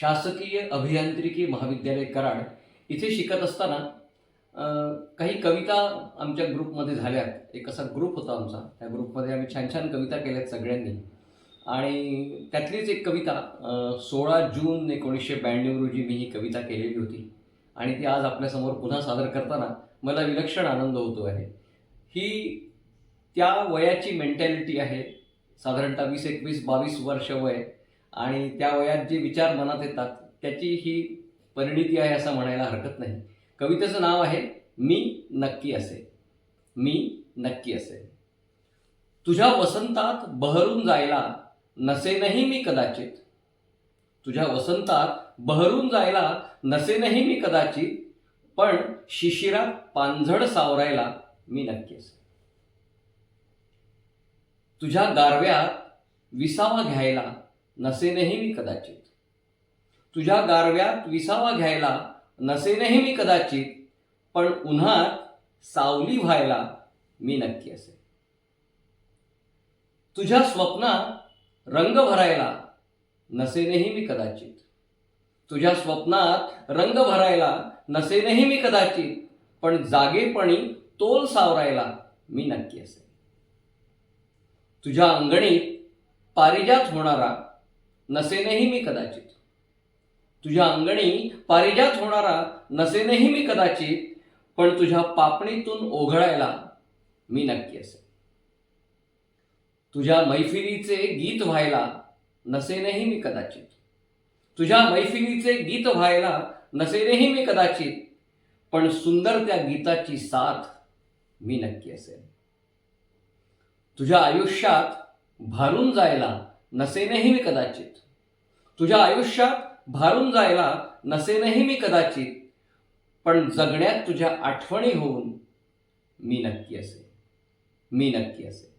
शासकीय अभियांत्रिकी महाविद्यालय कराड इथे शिकत असताना काही कविता आमच्या ग्रुपमध्ये झाल्यात. एक असा ग्रुप होता आमचा. त्या ग्रुपमध्ये आम्ही छान छान कविता केल्यात सगळ्यांनी. आणि त्यातलीच एक कविता सोळा जून एकोणीसशे ब्याण्णव रोजी मी ही कविता केलेली होती. आणि ती आज आपल्यासमोर पुन्हा सादर करताना मला विलक्षण आनंद होतो आहे. ही त्या वयाची मेंटॅलिटी आहे. साधारणतः वीस एकवीस बावीस वर्ष वय. आणि त्या वयात जे विचार मनात येतात त्याची ही परिणिती आहे असं म्हणायला हरकत नाही. कवितेचं नाव आहे मी नक्की असे. मी नक्की असे. तुझ्या वसंतात बहरून जायला नसेनही मी कदाचित. तुझ्या वसंतात बहरून जायला नसेनही मी कदाचित. पण शिशिरात पांझड सावरायला मी नक्की असे. तुझ्या गारव्यात विसावा घ्यायला नसेनही मी कदाचित. तुझ्या गारव्यात विसावा घ्यायला नसेनही मी कदाचित पण उन्हात सावली व्हायला मी नक्की असे तुझ्या स्वप्नात रंग भरायला नसेनही मी कदाचित. तुझ्या स्वप्नात रंग भरायला नसेनही मी कदाचित पण जागेपणी तोल सावरायला मी नक्की असे तुझ्या अंगणीत पारिजात होणारा नसेनेही मी कदाचित. तुझ्या अंगणी पारिजात होणारा नसेनेही मी कदाचित पण तुझ्या पापणीतून ओघळायला मी नक्की असे तुझ्या मैफिलीचे गीत व्हायला नसेनेही मी कदाचित. तुझ्या मैफिलीचे गीत व्हायला नसेनेही मी कदाचित पण सुंदर त्या गीताची साथ मी नक्की असेल तुझ्या आयुष्यात भारून जायला नसेनही मी कदाचित. तुझ्या आयुष्यात भारून जायला नसेनही मी कदाचित पण जगण्यात तुझ्या आठवणी होऊन मी नक्की असे मी नक्की असे